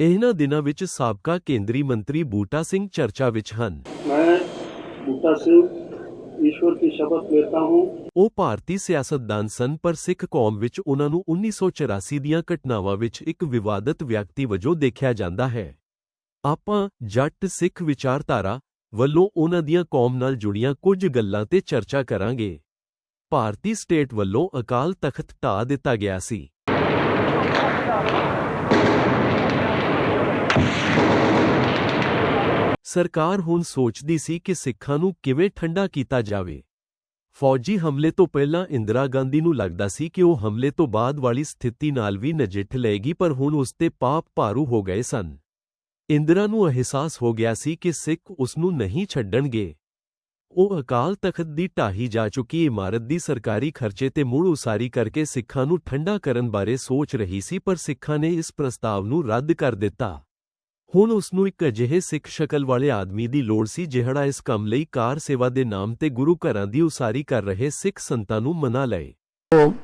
ਇਹਨਾਂ ਦਿਨਾਂ ਵਿੱਚ ਸਾਬਕਾ ਕੇਂਦਰੀ ਮੰਤਰੀ ਬੂਟਾ ਸਿੰਘ ਚਰਚਾ ਵਿੱਚ ਹਨ। ਮੈਂ ਬੂਟਾ ਸਿੰਘ ਈਸ਼ਵਰ ਦੀ ਸ਼ਬਦ ਲੈਤਾ ਹੂੰ। ਉਹ ਭਾਰਤੀ ਸਿਆਸਤਦਾਨ ਸਨ ਪਰ ਸਿੱਖ ਕੌਮ ਵਿੱਚ ਉਹਨਾਂ ਨੂੰ 1984 ਦੀਆਂ ਘਟਨਾਵਾਂ ਵਿੱਚ ਇੱਕ ਵਿਵਾਦਤ ਵਿਅਕਤੀ ਵਜੋਂ ਦੇਖਿਆ ਜਾਂਦਾ ਹੈ। ਆਪਾਂ ਜੱਟ ਸਿੱਖ ਵਿਚਾਰਧਾਰਾ ਵੱਲੋਂ ਉਹਨਾਂ ਦੀਆਂ ਕੌਮ ਨਾਲ ਜੁੜੀਆਂ ਕੁਝ ਗੱਲਾਂ ਤੇ ਚਰਚਾ ਕਰਾਂਗੇ। ਭਾਰਤੀ ਸਟੇਟ ਵੱਲੋਂ ਅਕਾਲ ਤਖਤ ਢਾ ਦਿੱਤਾ ਗਿਆ ਸੀ। ਸਰਕਾਰ ਹੁਣ ਸੋਚਦੀ ਸੀ ਕਿ ਸਿੱਖਾਂ ਨੂੰ ਕਿਵੇਂ ਠੰਡਾ ਕੀਤਾ ਜਾਵੇ। ਫੌਜੀ ਹਮਲੇ ਤੋਂ ਪਹਿਲਾਂ ਇੰਦਰਾ ਗਾਂਧੀ ਨੂੰ ਲੱਗਦਾ ਸੀ ਕਿ ਉਹ ਹਮਲੇ ਤੋਂ ਬਾਅਦ ਵਾਲੀ ਸਥਿਤੀ ਨਾਲ ਵੀ ਨਜਿੱਠ ਲਏਗੀ, ਪਰ ਹੁਣ ਉਸ ਤੇ ਪਾਪ ਭਾਰੂ ਹੋ ਗਏ ਸਨ। ਇੰਦਰਾ ਨੂੰ ਅਹਿਸਾਸ ਹੋ ਗਿਆ ਸੀ ਕਿ ਸਿੱਖ ਉਸ ਨੂੰ ਨਹੀਂ ਛੱਡਣਗੇ। ਉਹ ਅਕਾਲ ਤਖਤ ਦੀ ਢਾਹੀ ਜਾ ਚੁੱਕੀ ਇਮਾਰਤ ਦੀ ਸਰਕਾਰੀ ਖਰਚੇ ਤੇ ਮੁੜ ਉਸਾਰੀ ਕਰਕੇ ਸਿੱਖਾਂ ਨੂੰ ਠੰਡਾ ਕਰਨ ਬਾਰੇ ਸੋਚ ਰਹੀ ਸੀ, ਪਰ ਸਿੱਖਾਂ ਨੇ ਇਸ ਪ੍ਰਸਤਾਵ ਨੂੰ ਰੱਦ ਕਰ ਦਿੱਤਾ। ਹੁਣ ਉਸ ਨੂੰ ਇੱਕ ਅਜਿਹੇ ਸਿੱਖ ਸ਼ਕਲ ਵਾਲੇ ਆਦਮੀ ਦੀ ਲੋੜ ਸੀ ਜਿਹੜਾ ਇਸ ਕੰਮ ਲਈ ਕਾਰ ਸੇਵਾ ਦੇ ਨਾਮ ਤੇ ਗੁਰੂ ਘਰਾਂ ਦੀ ਉਸਾਰੀ ਕਰ ਰਹੇ ਸਿੱਖ ਸੰਤਾਂ ਨੂੰ ਮਨਾ ਲਏ।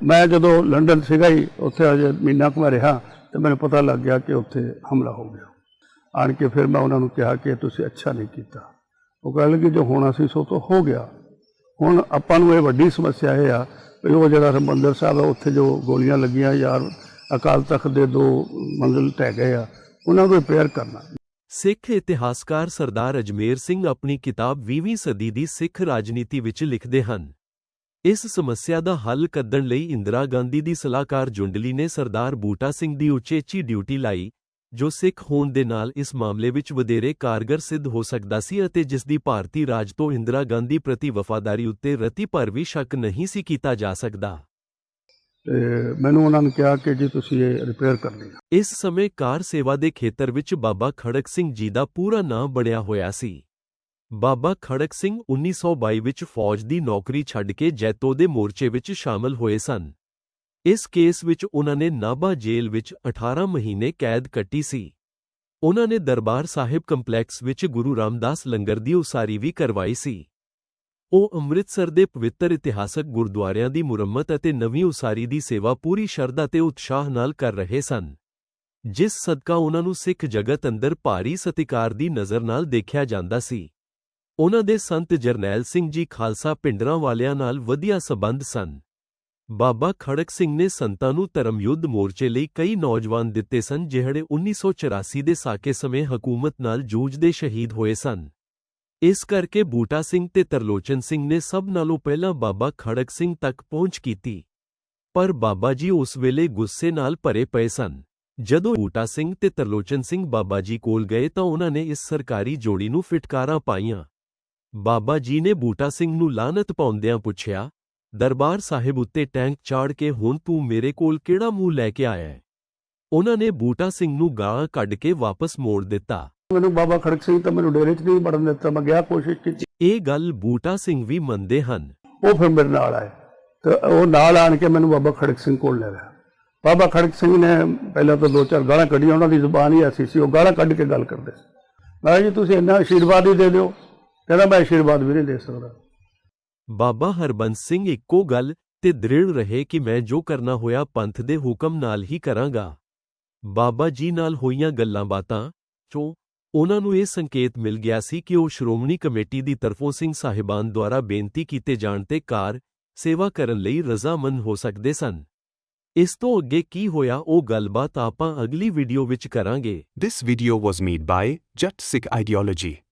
ਮੈਂ ਜਦੋਂ ਲੰਡਨ ਸੀਗਾ ਹੀ ਉੱਥੇ ਅਜੇ ਮਹੀਨਾ ਕੁ ਮੈਂ ਰਿਹਾ ਤੇ ਮੈਨੂੰ ਪਤਾ ਲੱਗ ਗਿਆ ਕਿ ਉੱਥੇ ਹਮਲਾ ਹੋ ਗਿਆ। ਆਣ ਕੇ ਫਿਰ ਮੈਂ ਉਹਨਾਂ ਨੂੰ ਕਿਹਾ ਕਿ ਤੁਸੀਂ ਅੱਛਾ ਨਹੀਂ ਕੀਤਾ। ਉਹ ਕਹਿਣ ਲੱਗੇ, ਜੋ ਹੋਣਾ ਸੀ ਸੋ ਤੋਂ ਹੋ ਗਿਆ। ਹੁਣ ਆਪਾਂ ਨੂੰ ਇਹ ਵੱਡੀ ਸਮੱਸਿਆ ਇਹ ਆ ਵੀ ਉਹ ਜਿਹੜਾ ਹਰਿਮੰਦਰ ਸਾਹਿਬ ਹੈ ਉੱਥੇ ਜੋ ਗੋਲੀਆਂ ਲੱਗੀਆਂ ਯਾਰ ਅਕਾਲ ਤਖਤ ਦੇ ਦੋ ਮੰਜ਼ਿਲ ਢਹਿ ਗਏ ਆ ਉਹਨਾਂ ਨੂੰ ਰਿਪੇਅਰ ਕਰਨਾ। ਸਿੱਖ ਇਤਿਹਾਸਕਾਰ ਸਰਦਾਰ ਅਜਮੇਰ ਸਿੰਘ ਆਪਣੀ ਕਿਤਾਬ 20ਵੀਂ ਸਦੀ ਦੀ ਸਿੱਖ ਰਾਜਨੀਤੀ ਵਿੱਚ ਲਿਖਦੇ ਹਨ। ਇਸ ਸਮੱਸਿਆ ਦਾ ਹੱਲ ਕੱਢਣ ਲਈ ਇੰਦਰਾ ਗਾਂਧੀ ਦੀ ਸਲਾਹਕਾਰ ਜੁੰਡਲੀ ਨੇ ਸਰਦਾਰ ਬੂਟਾ ਸਿੰਘ ਦੀ ਉਚੇਚੀ ਡਿਊਟੀ ਲਾਈ, ਜੋ ਸਿੱਖ ਹੋਣ ਦੇ ਨਾਲ ਇਸ ਮਾਮਲੇ ਵਿੱਚ ਵਧੇਰੇ ਕਾਰਗਰ ਸਿੱਧ ਹੋ ਸਕਦਾ ਸੀ ਅਤੇ ਜਿਸ ਦੀ ਭਾਰਤੀ ਰਾਜ ਤੋਂ ਇੰਦਰਾ ਗਾਂਧੀ ਪ੍ਰਤੀ ਵਫਾਦਾਰੀ ਉੱਤੇ ਰਤੀ ਭਰ ਵੀ ਸ਼ੱਕ ਨਹੀਂ ਸੀ ਕੀਤਾ ਜਾ ਸਕਦਾ। ਤੇ ਮੈਨੂੰ ਉਹਨਾਂ ਨੇ ਕਿਹਾ ਕਿ ਜੀ ਤੁਸੀਂ ਇਹ ਰਿਪੇਅਰ ਕਰਨੀ ਆ ਇਸ ਸਮੇਂ ਕਾਰ ਸੇਵਾ ਦੇ ਖੇਤਰ ਵਿੱਚ ਬਾਬਾ ਖੜਕ ਸਿੰਘ ਜੀ ਦਾ ਪੂਰਾ ਨਾਂ ਬਣਿਆ ਹੋਇਆ ਸੀ। ਬਾਬਾ ਖੜਕ ਸਿੰਘ 1922 ਵਿੱਚ ਫੌਜ ਦੀ ਨੌਕਰੀ ਛੱਡ ਕੇ ਜੈਤੋ ਦੇ ਮੋਰਚੇ ਵਿੱਚ ਸ਼ਾਮਲ ਹੋਏ ਸਨ। ਇਸ ਕੇਸ ਵਿੱਚ ਉਹਨਾਂ ਨੇ ਨਾਭਾ ਜੇਲ੍ਹ ਵਿੱਚ 18 ਮਹੀਨੇ ਕੈਦ ਕੱਟੀ ਸੀ। ਉਹਨਾਂ ਨੇ ਦਰਬਾਰ ਸਾਹਿਬ ਕੰਪਲੈਕਸ ਵਿੱਚ ਗੁਰੂ ਰਾਮਦਾਸ ਲੰਗਰ ਦੀ ਉਸਾਰੀ ਵੀ ਕਰਵਾਈ ਸੀ। ਉਹ ਅੰਮ੍ਰਿਤਸਰ ਦੇ ਪਵਿੱਤਰ ਇਤਿਹਾਸਕ ਗੁਰਦੁਆਰਿਆਂ ਦੀ ਮੁਰੰਮਤ ਅਤੇ ਨਵੀਂ ਉਸਾਰੀ ਦੀ ਸੇਵਾ ਪੂਰੀ ਸ਼ਰਧਾ ਤੇ ਉਤਸ਼ਾਹ ਨਾਲ ਕਰ ਰਹੇ ਸਨ, ਜਿਸ ਸਦਕਾ ਉਹਨਾਂ ਨੂੰ ਸਿੱਖ ਜਗਤ ਅੰਦਰ ਭਾਰੀ ਸਤਿਕਾਰ ਦੀ ਨਜ਼ਰ ਨਾਲ ਦੇਖਿਆ ਜਾਂਦਾ ਸੀ। ਉਹਨਾਂ ਦੇ ਸੰਤ ਜਰਨੈਲ ਸਿੰਘ ਜੀ ਖਾਲਸਾ ਪਿੰਡਰਾਂ ਵਾਲਿਆਂ ਨਾਲ ਵਧੀਆ ਸਬੰਧ ਸਨ। ਬਾਬਾ ਖੜਕ ਸਿੰਘ ਨੇ ਸੰਤਾਂ ਨੂੰ ਧਰਮਯੁੱਧ ਮੋਰਚੇ ਲਈ ਕਈ ਨੌਜਵਾਨ ਦਿੱਤੇ ਸਨ, ਜਿਹੜੇ 1984 ਦੇ ਸਾਕੇ ਸਮੇਂ ਹਕੂਮਤ ਨਾਲ ਜੂਝਦੇ ਸ਼ਹੀਦ ਹੋਏ ਸਨ। ਇਸ ਕਰਕੇ ਬੂਟਾ ਸਿੰਘ ਤੇ ਤਰਲੋਚਨ ਸਿੰਘ ਨੇ ਸਭ ਨਾਲੋਂ ਪਹਿਲਾਂ ਬਾਬਾ ਖੜਕ ਸਿੰਘ ਤੱਕ ਪਹੁੰਚ ਕੀਤੀ। ਪਰ ਬਾਬਾ ਜੀ ਉਸ ਵੇਲੇ ਗੁੱਸੇ ਨਾਲ ਭਰੇ ਪਏ ਸਨ। ਜਦੋਂ ਬੂਟਾ ਸਿੰਘ ਤੇ ਤਰਲੋਚਨ ਸਿੰਘ ਬਾਬਾ ਜੀ ਕੋਲ ਗਏ ਤਾਂ ਉਹਨਾਂ ਨੇ ਇਸ ਸਰਕਾਰੀ ਜੋੜੀ ਨੂੰ ਫਿਟਕਾਰਾਂ ਪਾਈਆਂ। ਬਾਬਾ ਜੀ ਨੇ ਬੂਟਾ ਸਿੰਘ ਨੂੰ ਲਾਨਤ ਪਾਉਂਦਿਆਂ ਪੁੱਛਿਆ, ਦਰਬਾਰ ਸਾਹਿਬ ਉੱਤੇ ਟੈਂਕ ਚਾੜ ਕੇ ਹੁਣ ਤੂੰ ਮੇਰੇ ਕੋਲ ਕਿਹੜਾ ਮੂੰਹ ਲੈ ਕੇ ਆਇਆ ਹੈ? ਉਹਨਾਂ ਨੇ ਬੂਟਾ ਸਿੰਘ ਨੂੰ ਗਾਲਾਂ ਕੱਢ ਕੇ ਵਾਪਸ ਮੋੜ ਦਿੱਤਾ। ਮੈਨੂੰ ਬਾਬਾ ਖੜਕ ਸਿੰਘ ਤਾਂ ਮੈਨੂੰ ਡੇਰੇ 'ਚ ਨਹੀਂ ਵੜਨ ਦਿੱਤਾ ਮੈਂ ਗਿਆ ਕੋਸ਼ਿਸ਼ ਕੀਤੀ। ਇਹ ਗੱਲ ਬੂਟਾ ਸਿੰਘ ਵੀ ਮੰਨਦੇ ਹਨ। ਉਹ ਫਿਰ ਮੇਰੇ ਨਾਲ ਆਏ। ਤੇ ਉਹ ਨਾਲ ਆਣ ਕੇ ਮੈਨੂੰ ਬਾਬਾ ਖੜਕ ਸਿੰਘ ਕੋਲ ਲੈ ਗਿਆ। ਬਾਬਾ ਖੜਕ ਸਿੰਘ ਨੇ ਪਹਿਲਾਂ ਤਾਂ ਦੋ ਚਾਰ ਗਾਲਾਂ ਕੱਢੀਆਂ ਉਹਨਾਂ ਦੀ ਜ਼ੁਬਾਨ ਹੀ ਐਸੀ ਸੀ ਉਹ ਗਾਲਾਂ ਕੱਢ ਕੇ ਗੱਲ ਕਰਦੇ ਸੀ। ਮੈਂ ਜੀ ਤੁਸੀਂ ਇੰਨਾ ਆਸ਼ੀਰਵਾਦ ਹੀ ਦੇ ਦਿਓ। ਕਹਿੰਦਾ ਮੈਂ ਆਸ਼ੀਰਵਾਦ ਵੀ ਨਹੀਂ ਦੇ ਸਕਦਾ। ਬਾਬਾ ਹਰਬੰਸ ਸਿੰਘ ਇੱਕੋ ਗੱਲ ਤੇ ਦ੍ਰਿੜ ਰਹੇ ਕਿ ਮੈਂ ਜੋ ਕਰਨਾ ਹੋਇਆ ਪੰਥ ਦੇ ਹੁਕਮ ਨਾਲ ਹੀ ਕਰਾਂਗਾ। ਬਾਬਾ ਜੀ ਨਾਲ ਹੋਈਆਂ ਗੱਲਾਂ ਬਾਤਾਂ ਚੋਂ ਉਹਨਾਂ ਨੂੰ ਇਹ ਸੰਕੇਤ ਮਿਲ ਗਿਆ ਸੀ ਕਿ ਉਹ ਸ਼੍ਰੋਮਣੀ ਕਮੇਟੀ ਦੀ ਤਰਫੋਂ ਸਿੰਘ ਸਾਹਿਬਾਨ ਦੁਆਰਾ ਬੇਨਤੀ ਕੀਤੇ ਜਾਣ ਤੇ ਕਾਰ ਸੇਵਾ ਕਰਨ ਲਈ ਰਜ਼ਾਮੰਦ ਹੋ ਸਕਦੇ ਸਨ ਇਸ ਤੋਂ ਅੱਗੇ ਕੀ ਹੋਇਆ, ਉਹ ਗੱਲਬਾਤ ਆਪਾਂ ਅਗਲੀ ਵੀਡੀਓ ਵਿੱਚ ਕਰਾਂਗੇ This video was made by Jat Sikh Ideology.